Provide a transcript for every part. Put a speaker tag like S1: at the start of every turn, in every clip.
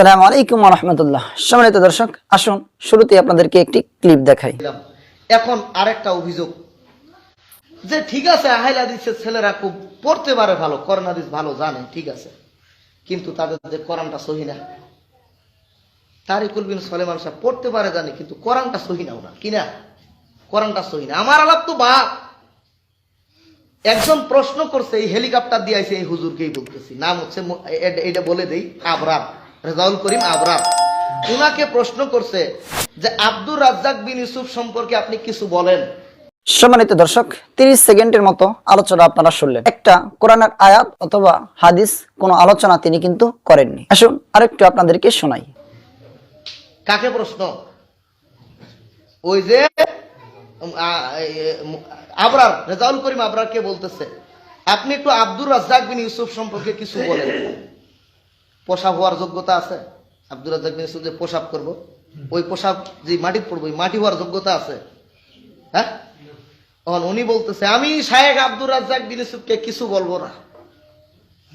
S1: আসসালামু আলাইকুম রহমতুল্লাহ। সম্মানিত দর্শক, আসুন শুরুতে আপনাদেরকে একটি ক্লিপ দেখাই।
S2: এখন আরেকটা অভিযোগ। যে ঠিক আছে, আহেল হাদিসের ছেলেরা খুব পড়তে পারে ভালো করোনা হাদিস ভালো জানে, ঠিক আছে। কিন্তু তাদের যে কোরআনটা সহি না। তারিকুল বিন সলেমান সাহেব পড়তে পারে, জানে, কিন্তু কোরআনটা সহি না ওনার কিনা কোরআনটা সহি না। আমার আলাপ তো বাপ। একজন প্রশ্ন করছে, এই হেলিকপ্টার দিয়ে আইছে, এই হুজুরকেই বলতেছি। নাম হচ্ছে এটা বলে দেই, আবরার। রেজাউল করিম আবরার। উনাকে প্রশ্ন করছে যে আব্দুর রাজ্জাক বিন ইউসুফ সম্পর্কে আপনি কিছু বলেন।
S1: সম্মানিত দর্শক 30 সেকেন্ডের মতো আলোচনা আপনারা শুনলেন। একটা কোরআনের আয়াত অথবা হাদিস কোনো আলোচনা তিনি কিন্তু করেননি। আসুন আরেকটু আপনাদেরকে শোনাই।
S2: কাকে প্রশ্ন? ওই যে আবরার রেজাউল করিম আবরারকে বলতেছে। আপনি একটু আব্দুর রাজ্জাক বিন ইউসুফ সম্পর্কে কিছু বলেন। পোশাক হওয়ার যোগ্যতা আছে? আব্দুর রাজ্জাক বিন ইউসুফ যে পোশাক করব। ওই পোশাক যে মাটি পড়ব ওই মাটি হওয়ার যোগ্যতা আছে? হ্যাঁ? তখন উনি বলতেছে আমি শায়েক আব্দুর রাজ্জাক বিন ইউসুফকে কিছু বলব না।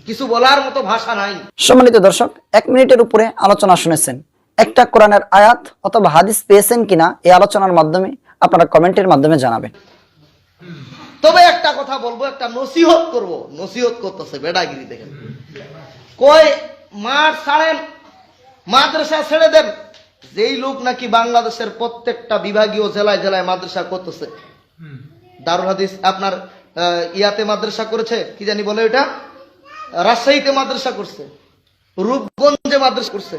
S2: কিছু বলার মতো ভাষা নাই।
S1: সম্মানিত দর্শক এক মিনিটের উপরে আলোচনা শুনেছেন। একটা কোরআনের আয়াত অথবা হাদিস পেয়েছেন কিনা এই আলোচনার মাধ্যমে আপনারা কমেন্টের মাধ্যমে জানাবেন।
S2: তবে একটা কথা বলব একটা নসিহত করব। নসিহত করতেছে বেডাগিরি দেখেন। কই মাঠ ছাড়েন মাদ্রাসা ছেড়ে দেন। যেই লোক নাকি বাংলাদেশের প্রত্যেকটা বিভাগীয় জেলায় জেলায় মাদ্রাসা করতেছে। দারুল হাদিস আপনার ইয়াতে মাদ্রাসা করেছে কি জানি বলে এটা রাজশাহীতে মাদ্রাসা করছে। রূপগঞ্জে মাদ্রাসা করছে।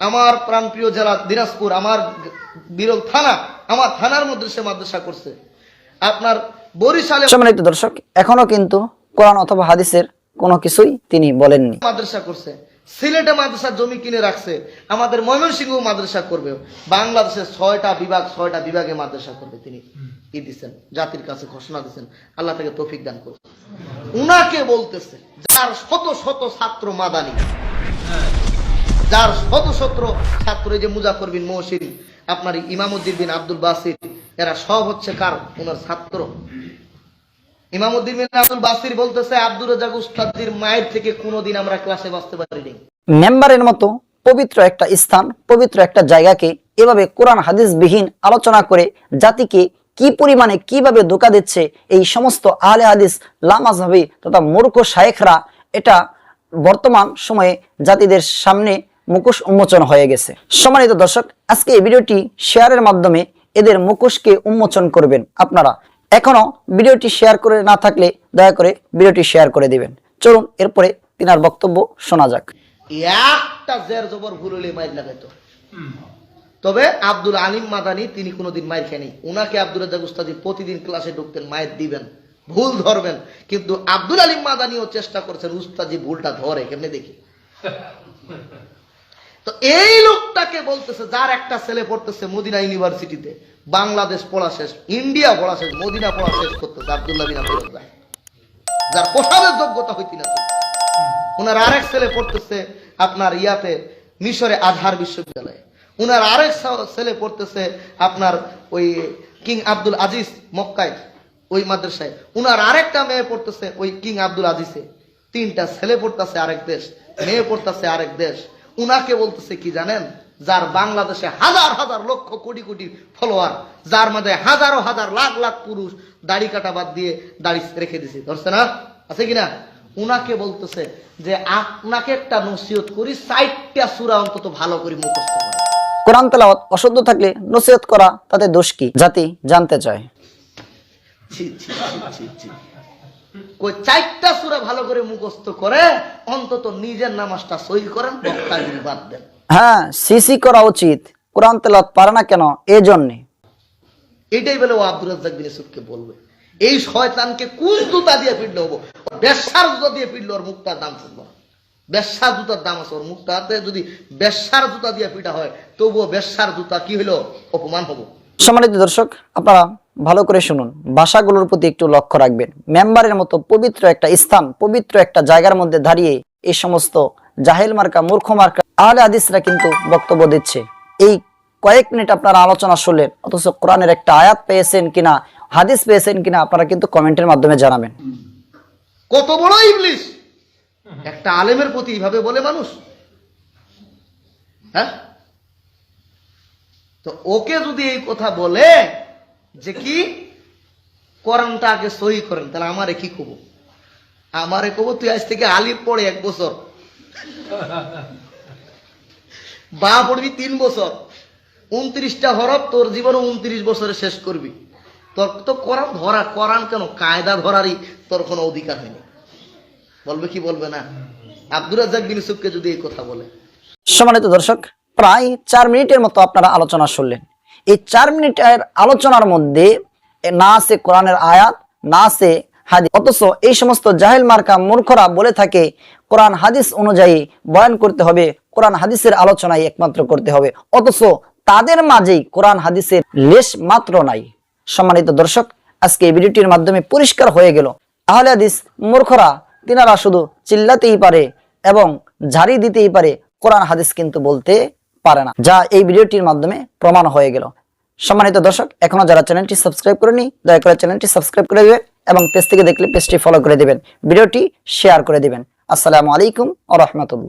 S2: আমার প্রাণপ্রিয় জেলা দিনাজপুর আমার বিরল থানা আমার থানার মধ্যে সে মাদ্রাসা করছে। আপনার বরিশালে
S1: সম্মানিত দর্শক এখনও কিন্তু কোরআন অথবা হাদিসের কোনো কিছুই তিনি বলেননি।
S2: মাদ্রাসা করছে। সিলেটে মাদ্রাসা জমি কিনে রাখছে, আমাদের ময়মনসিংহ মাদ্রাসা করবে। বাংলাদেশের ছয়টা বিভাগ, ছয়টা বিভাগে মাদ্রাসা করবে তিনি। ই দিচ্ছেন জাতির কাছে ঘোষণা দিচ্ছেন আল্লাহ থেকে তৌফিক দান করবে উনাকে বলতেছে, যার শত শত ছাত্র মাদানি, যার শত শত ছাত্র, এই যে মুজাফর বিন মহসিন, আপনার ইমামুদ্দিন বিন আব্দুল বাসির, এরা সব হচ্ছে কার? ওনার ছাত্র।
S1: আলোচনা করে জাতিকে কি পরিমাণে কীভাবে ধোকা দিচ্ছে, এই সমস্ত হাদিস তথা মূর্খ শায়েখরা, এটা বর্তমান সময়ে জাতিদের সামনে মুখোশ উন্মোচন হয়ে গেছে। সম্মানিত দর্শক, আজকে এই ভিডিওটি শেয়ারের মাধ্যমে এদের মুখোশকে উন্মোচন করবেন আপনারা। এখনও ভিডিওটি শেয়ার করে না থাকলে দয়া করে ভিডিওটি শেয়ার করে দিবেন। চলুন, এরপরে তিনার বক্তব্য শোনা যাক।
S2: একটা জের জবর ভুল হলে মাইর লাগাইতো। তবে আব্দুল আলিম মাদানি তিনি কোনোদিন মাইর খেনি উনাকে আব্দুল রাজাক উস্তাদি প্রতিদিন ক্লাসে ঢুকতেন মায়ের দিবেন। ভুল ধরবেন। কিন্তু আব্দুল আলিম মাদানিও চেষ্টা করছেন, উস্তাদি ভুলটা ধরে, কেমনে দেখি? তো এই লোকটাকে বলতেছে, যার একটা ছেলে পড়তেছে মদিনা ইউনিভার্সিটিতে, বাংলাদেশ পড়া শেষ, ইন্ডিয়া পড়া শেষ, মদিনা পড়া শেষ করতেছে আব্দুল্লাহ। যার পোশাকের যোগ্যতা হইতি না। ওনার আরেক ছেলে পড়তেছে আপনার ইয়াতে, মিশরে আধার বিশ্ববিদ্যালয়ে ওনার আরেক ছেলে পড়তেছে আপনার ওই কিং আব্দুল আজিজ মক্কায়, ওই মাদ্রাসায় ওনার আরেকটা মেয়ে পড়তেছে ওই কিং আব্দুল আজিজে তিনটা ছেলে পড়তেছে আরেক দেশ, মেয়ে পড়তেছে আরেক দেশ উনাকে বলতেছে কি জানেন? যার বাংলাদেশে হাজার হাজার লক্ষ কোটি কোটি ফলোয়ার যার মধ্যে হাজারো হাজার লাখ লাখ পুরুষ দাড়ি কাটা বাদ দিয়ে দাড়ি রেখে দিছে। ধরছে না? আছে কিনা? উনাকে বলতেছে যে আপনাকে একটা নসিহত করি সাইটটা সুরা অন্তত ভালো করে মুখস্থ করে।
S1: কোরআন তেলাওয়াত অশুদ্ধ থাকলে নসিহত করা তাতে দোষ কি? জাতি জানতে চায়।
S2: ছি, ছি, ছি। কই চারটা সুরা ভালো করে মুখস্থ করে অন্তত নিজের নামাজটা সহি করেন বক্তাগিরি বাদ দেন।
S1: হ্যাঁ সিসি করা উচিত। কোরআন তেলাওয়াত পারে না কেন? এই জন্যে
S2: এটাই বলে ও আব্দুল রাজ্জাক বিন ইউসুফকে বলবে। এই শয়তানকে কোন জুতা দিয়ে পিটলে হব? বেশার জুতা দিয়ে পিটলে ওর মুখটার দাম শুনব বেশার জুতার দাম আছে ওর মুখটাতে যদি বেশার জুতা দিয়ে পিটা হয় তবুও বেশার জুতা কি হলো অপমান হব।
S1: সম্মানিত দর্শক আপনারা ভালো করে শুনুন। ভাষাগুলোর প্রতি একটু লক্ষ্য রাখবেন। মেম্বারের মতো পবিত্র একটা স্থান, পবিত্র একটা জায়গার মধ্যে দাঁড়িয়ে এই সমস্ত জাহেল মার্কা, মূর্খ মার্কা, আহলে হাদিসরা কিন্তু বক্তব্য দিচ্ছে। এই কয়েক মিনিট আপনারা আলোচনা শুনলেন, অথচ কোরআনের একটা আয়াত পেয়েছেন কিনা, হাদিস পেয়েছেন কিনা, আপনারা কিন্তু কমেন্টের মাধ্যমে জানাবেন।
S2: কত বড় ইবলিশ একটা আলেমের প্রতি এইভাবে বলে মানুষ? হ্যাঁ? তো ওকে যদি এই কথা বলে যে কি? কোরআনটা আগে সহি করেন, তাহলে আমারে কি কব? আমারে কব, তুই আজ থেকে আলিফ পড়ে এক বছর। বা পড়বি তিন বছর। উনত্রিশটা হরফ, তোর জীবনে উনত্রিশ বছরে শেষ করবি। তোর তো কোরআন ধরা, কোরআন কেন? কায়দা ধরারই তোর কোনো অধিকার হয়নি বলবে কি বলবে না? আব্দুর রাজ্জাক বিন ইউসুফকে যদি এই কথা বলে।
S1: সম্মানিত দর্শক, প্রায় চার মিনিটের মতো আপনারা আলোচনা শুনলেন। এই চার মিনিটের আলোচনার মধ্যে না আছে কোরআনের আয়াত, না আছে হাদিস। অথচ এই সমস্ত জাহেল মার্কা মূর্খরা বলে থাকে, কোরআন হাদিস অনুযায়ী বয়ান করতে হবে, কোরআন হাদিসের আলোচনায় একমাত্র করতে হবে। অথচ তাদের মাঝেই কোরআন হাদিসের লেশ মাত্র নাই। সম্মানিত দর্শক, আজকে এই ভিডিওটির মাধ্যমে পরিষ্কার হয়ে গেল। আহলে হাদিস মূর্খরা, তিনারা শুধু চিল্লাতেই পারে এবং ঝাড়ি দিতেই পারে কোরআন হাদিস কিন্তু বলতে পারে না। যা এই ভিডিওটির মাধ্যমে প্রমাণ হয়ে গেল। সম্মানিত দর্শক, এখনও যারা চ্যানেলটি সাবস্ক্রাইব করেনি দয়া করে চ্যানেলটি সাবস্ক্রাইব করে দেবেন এবং পেজ থেকে দেখলে পেজটি ফলো করে দেবেন। ভিডিওটি শেয়ার করে দেবেন। আসসালামু আলাইকুম আ রহমতুল্লাহ।